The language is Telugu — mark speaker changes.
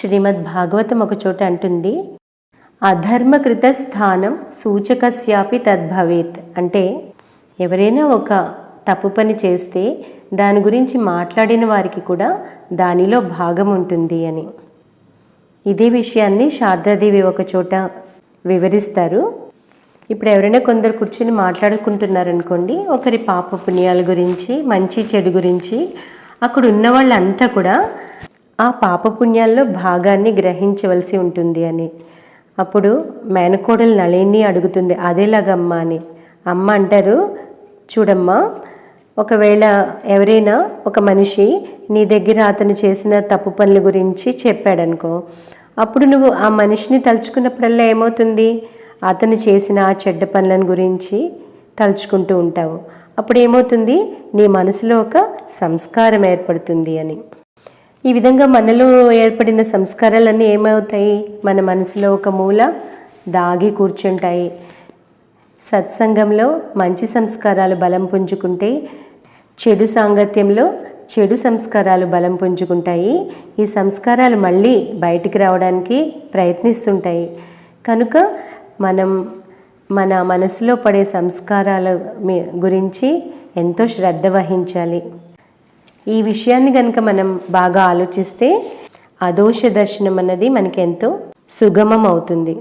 Speaker 1: శ్రీమద్ భాగవతం ఒక చోట అంటుంది అధర్మకృత స్థానం సూచకస్యాపి తద్భవేత్. అంటే ఎవరైనా ఒక తప్పు పని చేస్తే దాని గురించి మాట్లాడిన వారికి కూడా దానిలో భాగం ఉంటుంది అని. ఇదే విషయాన్ని శారదాదేవి ఒక చోట వివరిస్తారు. ఇప్పుడు ఎవరైనా కొందరు కూర్చుని మాట్లాడుకుంటున్నారనుకోండి ఒకరి పాప పుణ్యాల గురించి మంచి చెడు గురించి అక్కడ ఉన్న వాళ్ళంతా కూడా ఆ పాప పుణ్యాల్లో భాగాన్ని గ్రహించవలసి ఉంటుంది అని. అప్పుడు మేనకోడలు నళిని అడుగుతుంది అదేలాగమ్మా అని. అమ్మ అంటారు చూడమ్మా ఒకవేళ ఎవరైనా ఒక మనిషి నీ దగ్గర అతను చేసిన తప్పు పనుల గురించి చెప్పాడనుకో అప్పుడు నువ్వు ఆ మనిషిని తలుచుకున్నప్పుడల్లా ఏమవుతుంది? అతను చేసిన ఆ చెడ్డ పనులను గురించి తలుచుకుంటూ ఉంటావు. అప్పుడు ఏమవుతుంది? నీ మనసులో ఒక సంస్కారం ఏర్పడుతుంది అని. ఈ విధంగా మనలో ఏర్పడిన సంస్కారాలన్నీ ఏమవుతాయి? మన మనసులో ఒక మూల దాగి కూర్చుంటాయి. సత్సంగంలో మంచి సంస్కారాలు బలం పుంజుకుంటే చెడు సాంగత్యంలో చెడు సంస్కారాలు బలం పుంజుకుంటాయి. ఈ సంస్కారాలు మళ్ళీ బయటికి రావడానికి ప్రయత్నిస్తుంటాయి. కనుక మనం మన మనసులో పడే సంస్కారాల గురించి ఎంతో శ్రద్ధ వహించాలి. ఈ విషయాన్ని కనుక మనం బాగా ఆలోచిస్తే అదోష దర్శనం అన్నది మనకి ఎంతో సుగమం అవుతుంది